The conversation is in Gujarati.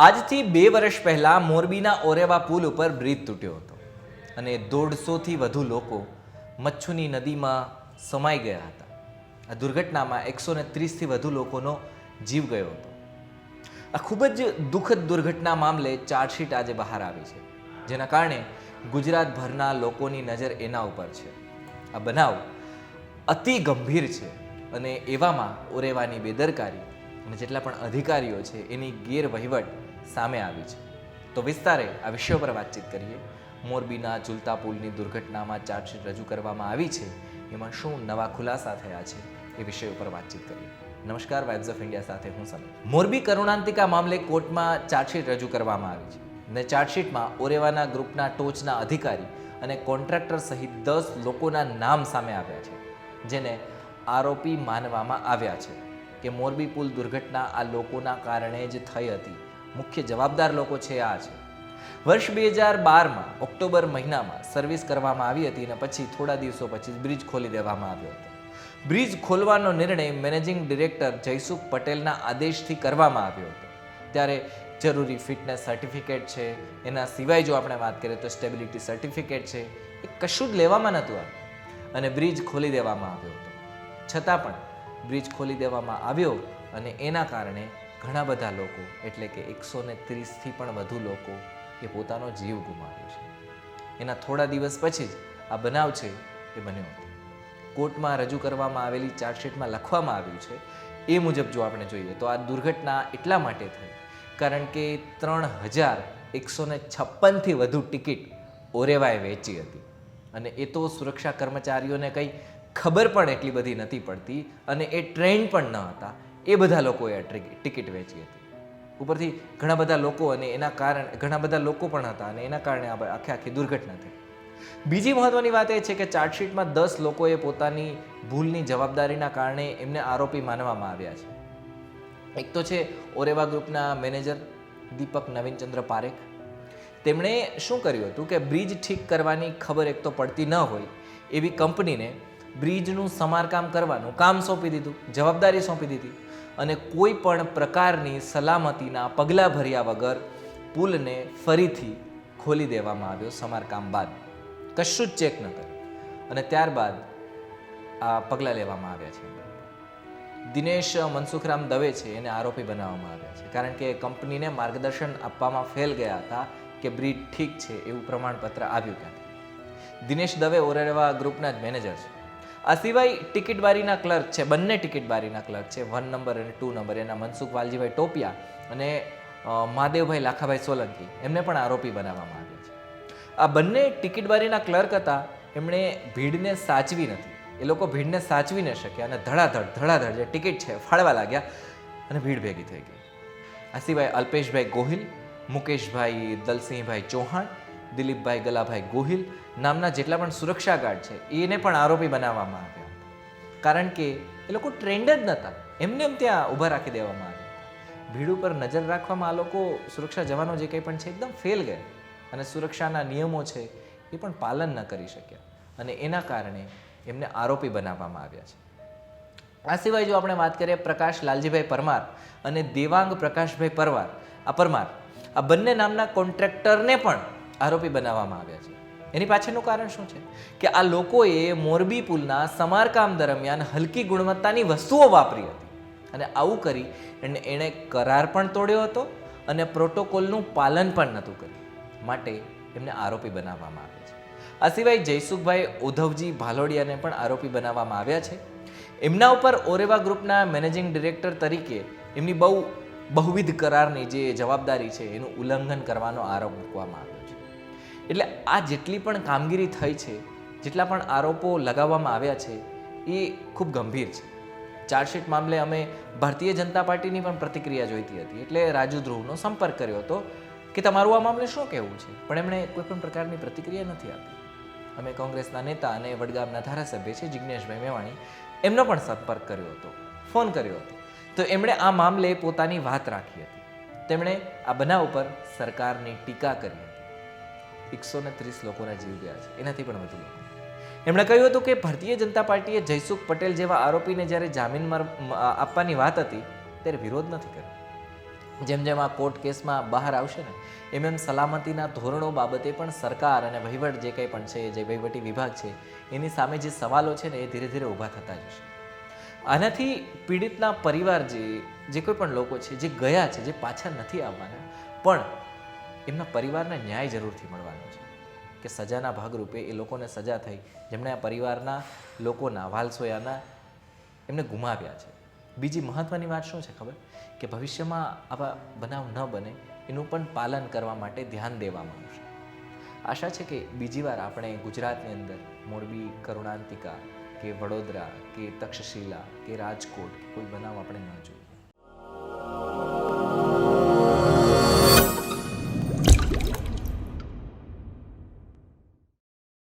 આજથી બે વર્ષ પહેલા મોરબીના ઓરેવા પુલ ઉપર બ્રિજ તૂટ્યો હતો અને દોઢસોથી વધુ લોકો મચ્છુની નદીમાં સમાઈ ગયા હતા. આ દુર્ઘટનામાં એકસો ને ત્રીસથી વધુ લોકોનો જીવ ગયો હતો. આ ખૂબ જ દુઃખદ દુર્ઘટના મામલે ચાર્જશીટ આજે બહાર આવી છે, જેના કારણે ગુજરાતભરના લોકોની નજર એના ઉપર છે. આ બનાવ અતિ ગંભીર છે અને એવામાં ઓરેવાની બેદરકારી અને જેટલા પણ અધિકારીઓ છે એની ગેરવહીવટ સામે આવી છે. તો વિસ્તારે આ વિષયો પર વાતચીત કરીએ. મોરબીના ઝુલતા પુલની દુર્ઘટનામાં ચાર્જશીટ રજૂ કરવામાં આવી છે. એમાં શું નવા ખુલાસા થયા છે એ વિષય ઉપર વાતચીત કરીએ. નમસ્કાર વાઇબ્સ ઓફ ઇન્ડિયા સાથે હું સમીર. મોરબી કરુણાંતિકા મામલે કોર્ટમાં ચાર્જશીટ રજૂ કરવામાં આવી છે. ને ચાર્જશીટમાં ઓરેવાના ગ્રુપના ટોચના અધિકારી અને કોન્ટ્રાક્ટર સહિત દસ લોકોના નામ સામે આવ્યા છે, જેને આરોપી માનવામાં આવ્યા છે કે મોરબી પુલ દુર્ઘટના આ લોકોના કારણે જ થઈ હતી. મુખ્ય જવાબદાર લોકો છે આ છે વર્ષ બે હજાર બારમાં ઓક્ટોબર મહિનામાં સર્વિસ કરવામાં આવી હતી અને પછી થોડા દિવસો પછી બ્રિજ ખોલી દેવામાં આવ્યો હતો. બ્રિજ ખોલવાનો નિર્ણય મેનેજિંગ ડિરેક્ટર જયસુખ પટેલના આદેશથી કરવામાં આવ્યો હતો. ત્યારે જરૂરી ફિટનેસ સર્ટિફિકેટ છે, એના સિવાય જો આપણે વાત કરીએ તો સ્ટેબિલિટી સર્ટિફિકેટ છે, એ કશું જ લેવામાં નહોતું આવ્યું. અને બ્રિજ ખોલી દેવામાં આવ્યો હતો. છતાં પણ બ્રિજ ખોલી દેવામાં આવ્યો અને એના કારણે ઘણા બધા લોકો, એટલે કે એકસો ને ત્રીસથી પણ વધુ લોકો એ પોતાનો જીવ ગુમાવ્યો છે. એના થોડા દિવસ પછી જ આ બનાવ છે એ બન્યો હતો. કોર્ટમાં રજૂ કરવામાં આવેલી ચાર્જશીટમાં લખવામાં આવ્યું છે, એ મુજબ જો આપણે જોઈએ તો આ દુર્ઘટના એટલા માટે થઈ, કારણ કે ત્રણ હજાર એકસો ને છપ્પનથી વધુ ટિકિટ ઓરેવાએ વેચી હતી. અને એ તો સુરક્ષા કર્મચારીઓને કંઈ ખબર પણ એટલી બધી નથી પડતી, અને એ ટ્રેન પણ ન હતા એ બધા લોકોએ આ ટિકિટ વેચી હતી. ઉપરથી ઘણા બધા લોકો અને એના કારણે ઘણા બધા લોકો પણ હતા અને એના કારણે આખે આખી દુર્ઘટના થઈ. બીજી મહત્વની વાત એ છે કે ચાર્જશીટમાં દસ લોકોએ પોતાની ભૂલની જવાબદારીના કારણે એમને આરોપી માનવામાં આવ્યા છે. એક તો છે ઓરેવા ગ્રુપના મેનેજર દીપક નવીનચંદ્ર પારેખ. તેમણે શું કર્યું હતું કે બ્રિજ ઠીક કરવાની ખબર એક તો પડતી ન હોય, એવી કંપનીને બ્રિજનું સમારકામ કરવાનું કામ સોંપી દીધું, જવાબદારી સોંપી દીધી. અને કોઈ પણ પ્રકારની સલામતીના પગલાં ભર્યા વગર પુલને ફરીથી ખોલી દેવામાં આવ્યો સમારકામ બાદ. કશું જ ચેક ન કર્યું. અને ત્યારબાદ આ પગલાં લેવામાં આવ્યા છે. દિનેશ મનસુખરામ દવે છે એને આરોપી બનાવવામાં આવ્યા છે. કારણ કે કંપનીને માર્ગદર્શન આપવામાં ફેલ ગયા હતા કે બ્રિજ ઠીક છે એવું પ્રમાણપત્ર આવ્યું ક્યાંથી? દિનેશ દવે ઓરેવા ગ્રુપના જ મેનેજર છે. આ સિવાય ટિકિટ બારીના ક્લર્ક છે, બંને ટિકિટ બારીના ક્લર્ક છે, વન નંબર અને ટુ નંબર. એના મનસુખ વાલજીભાઈ ટોપિયા અને મહાદેવભાઈ લાખાભાઈ સોલંકી. એમને પણ આરોપી બનાવવામાં આવ્યા છે. આ બંને ટિકિટ બારીના ક્લર્ક હતા. એમણે ભીડને સાચવી નથી. એ લોકો ભીડને સાચવી ન શક્યા અને ધડાધડ ધડાધડ જે ટિકિટ છે ફાળવા લાગ્યા અને ભીડ ભેગી થઈ ગઈ. આ સિવાય અલ્પેશભાઈ ગોહિલ, મુકેશભાઈ દલસિંહભાઈ ચૌહાણ દિલીપભાઈ ગલાભાઈ ગોહિલ નામના જેટલા પણ સુરક્ષા ગાર્ડ છે, એને પણ આરોપી બનાવવામાં આવ્યા કારણ કે એ લોકો ટ્રેન્ડ જ નહોતા. એમને એમ ત્યાં ઊભા રાખી દેવામાં આવ્યા ભીડ ઉપર નજર રાખવામાં આ લોકો સુરક્ષા જવાનો જે કંઈ પણ છે, એકદમ ફેલ ગયા. અને સુરક્ષાના નિયમો છે, એ પણ પાલન ન કરી શક્યા. અને એના કારણે એમને આરોપી બનાવવામાં આવ્યા છે. આ સિવાય જો આપણે વાત કરીએ પ્રકાશ લાલજીભાઈ પરમાર અને દેવાંગ પ્રકાશભાઈ પરવાર, આ પરમાર, આ બંને નામના કોન્ટ્રાક્ટરને પણ આરોપી બનાવવામાં આવ્યા છે. એની પાછળનું કારણ શું છે? કે આ લોકોએ મોરબી પુલના સમારકામ દરમિયાન હલકી ગુણવત્તાની વસ્તુઓ વાપરી હતી અને આવું કરી એણે એણે કરાર પણ તોડ્યો હતો અને પ્રોટોકોલનું પાલન પણ નહોતું કર્યું. માટે એમને આરોપી બનાવવામાં આવે છે. આ સિવાય જયસુખભાઈ ઉધવજી ભાલોડિયાને પણ આરોપી બનાવવામાં આવ્યા છે. એમના ઉપર ઓરેવા ગ્રુપના મેનેજિંગ ડિરેક્ટર તરીકે એમની બહુ, બહુવિધ કરારની જે જવાબદારી છે એનું ઉલ્લંઘન કરવાનો આરોપ મૂકવામાં આવ્યો છે. એટલે આ જેટલી પણ કામગીરી થઈ છે, જેટલા પણ આરોપો લગાવવામાં આવ્યા છે, એ ખૂબ ગંભીર છે. ચાર્જશીટ મામલે અમે ભારતીય જનતા પાર્ટીની પણ પ્રતિક્રિયા જોઈતી હતી, એટલે રાજુ ધ્રુવનો સંપર્ક કર્યો હતો કે તમારું આ મામલે શું કહેવું છે? પણ એમણે કોઈ પણ પ્રકારની પ્રતિક્રિયા નથી આપી. અમે કોંગ્રેસના નેતા અને વડગામના ધારાસભ્ય છે જિજ્ઞેશભાઈ મેવાણી, એમનો પણ સંપર્ક કર્યો હતો, ફોન કર્યો હતો. તો એમણે આ મામલે પોતાની વાત રાખી હતી. તેમણે આ બનાવ ઉપર સરકારની ટીકા કરી હતી. એકસો ને ત્રીસ લોકોના જીવ ગયા છે. એનાથી પણ વધુ એમણે કહ્યું હતું કે ભારતીય જનતા પાર્ટીએ જયસુખ પટેલ જેવા આરોપીને જ્યારે જામીન આપવાની વાત હતી, ત્યારે વિરોધ નથી કર્યો. જેમ જેમ આ કોર્ટ કેસમાં બહાર આવશે ને, એમ એમ સલામતીના ધોરણો બાબતે પણ સરકાર અને વહીવટ જે કંઈ પણ છે, જે વહીવટી વિભાગ છે, એની સામે જે સવાલો છે ને, એ ધીરે ધીરે ઊભા થતા જશે. આનાથી પીડિતના પરિવાર જે જે કોઈ પણ લોકો છે, જે ગયા છે, જે પાછા નથી આવવાના, પણ એમના પરિવારને ન્યાય જરૂરથી મળવાનો છે કે સજાના ભાગરૂપે એ લોકોને સજા થઈ જેમણે આ પરિવારના લોકોના, વાલસોયાના એમને ગુમાવ્યા છે. બીજી મહત્ત્વની વાત શું છે ખબર? કે ભવિષ્યમાં આવા બનાવ ન બને એનું પણ પાલન કરવા માટે ધ્યાન દેવામાં આવશે. આશા છે કે બીજી વાર આપણે ગુજરાતની અંદર મોરબી, કરુણાંતિકા કે વડોદરા કે તક્ષશિલા કે રાજકોટ કોઈ બનાવ આપણે ન જોઈએ